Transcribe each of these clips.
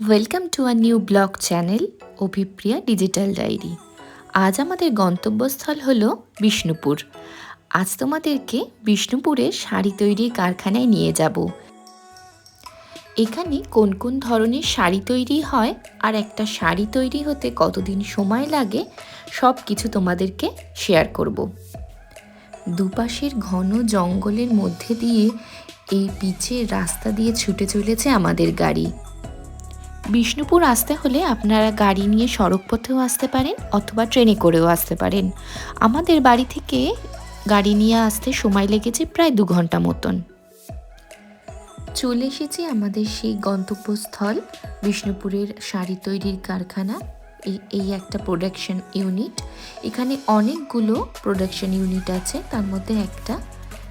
Welcome to a new blog channel Abhipriya digital diary আজ আমাদের গন্তব্যস্থল হলো বিষ্ণুপুর। আজ তোমাদেরকে বিষ্ণুপুরের শাড়ি তৈরির কারখানায় নিয়ে যাব। এখানে কোন কোন ধরনের শাড়ি তৈরি হয় আর একটা শাড়ি তৈরি হতে কতদিন সময় লাগে সব কিছু তোমাদেরকে শেয়ার করব। দুপাশের ঘন জঙ্গলের মধ্যে দিয়ে এই পিচের রাস্তা দিয়ে ছুটে চলেছে আমাদের গাড়ি। বিষ্ণুপুর আসতে হলে আপনারা গাড়ি নিয়ে সড়ক পথেও আসতে পারেন অথবা ট্রেনে করেও আসতে পারেন। আমাদের বাড়ি থেকে গাড়ি নিয়ে আসতে সময় লেগেছে প্রায় দু ঘণ্টা মতন। চলে এসেছি আমাদের সেই গন্তব্যস্থল, বিষ্ণুপুরের শাড়ি তৈরির কারখানা, এই এই একটা প্রোডাকশন ইউনিট এখানে অনেকগুলো প্রোডাকশন ইউনিট আছে, তার মধ্যে একটা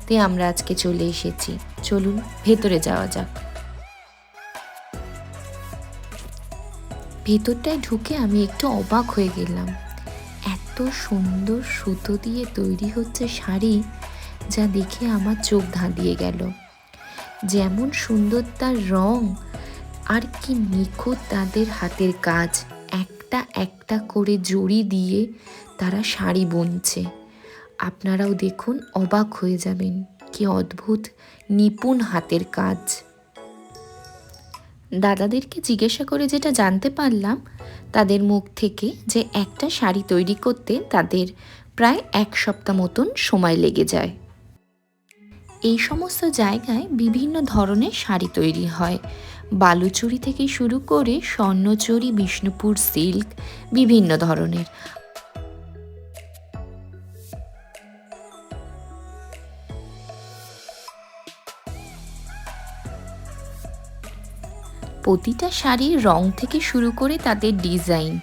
তে আমরা আজকে চলে এসেছি। চলুন, ভেতরে যাওয়া যাক। ভেতরটায় ঢুকে আমি একটু অবাক হয়ে গেলাম। এত সুন্দর সুতো দিয়ে তৈরি হচ্ছে শাড়ি যা দেখে আমার চোখ ধাঁধিয়ে গেল। যেমন সুন্দর তার রং, আর কি নিখুঁত তাদের হাতের কাজ। একটা একটা করে জড়ি দিয়ে তারা শাড়ি বুনছে। আপনারাও দেখুন, অবাক হয়ে যাবেন। কি অদ্ভুত, নিপুণ হাতের কাজ। দাদাদেরকে জিজ্ঞাসা করে যেটা জানতে পারলাম, তাদের মুখ থেকে যে একটা শাড়ি তৈরি করতে তাদের প্রায় এক সপ্তাহ মতন সময় লেগে যায়। এই সমস্ত জায়গায় বিভিন্ন ধরনের শাড়ি তৈরি হয়। বালুচুরি থেকে শুরু করে স্বর্ণচুরি, বিষ্ণুপুর সিল্ক, বিভিন্ন ধরনের। প্রতিটা শাড়ির রং থেকে শুরু করে তাদের ডিজাইন।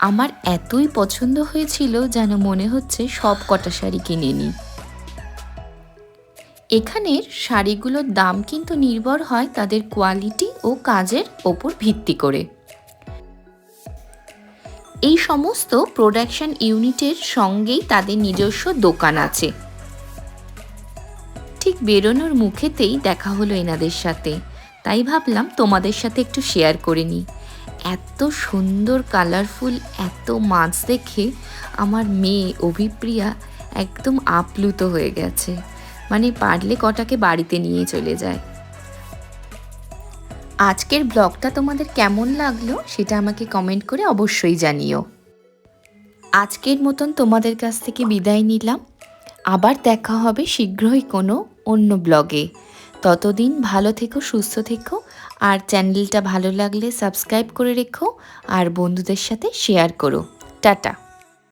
আমার এতই পছন্দ হয়েছিল যেন মনে হচ্ছে সব কটা শাড়ি কিনে নিই। এখানের শাড়িগুলোর দাম কিন্তু নির্ভর হয় তাদের কোয়ালিটি ও কাজের ওপর ভিত্তি করে। এই সমস্ত প্রোডাকশন ইউনিটের সঙ্গেই তাদের নিজস্ব দোকান আছে। ঠিক বেরোনোর মুখেতেই দেখা হলো এনাদের সাথে। তাই ভাবলাম তোমাদের সাথে একটু শেয়ার করে নিই। এত সুন্দর কালারফুল এত মাছ দেখে আমার মেয়ে অভিপ্রিয়া একদম আপ্লুত হয়ে গেছে। মানে পারলে কটাকে বাড়িতে নিয়ে চলে যায়। আজকের ব্লগটা তোমাদের কেমন লাগল সেটা আমাকে কমেন্ট করে অবশ্যই জানিও। আজকের মতন তোমাদের কাছ থেকে বিদায় নিলাম। আবার দেখা হবে শীঘ্রই কোনো অন্য ব্লগে ততদিন ভালো থেকো, সুস্থ থেকো, আর চ্যানেলটা ভালো লাগলে সাবস্ক্রাইব করে রেখো, আর বন্ধুদের সাথে শেয়ার করো। টাটা।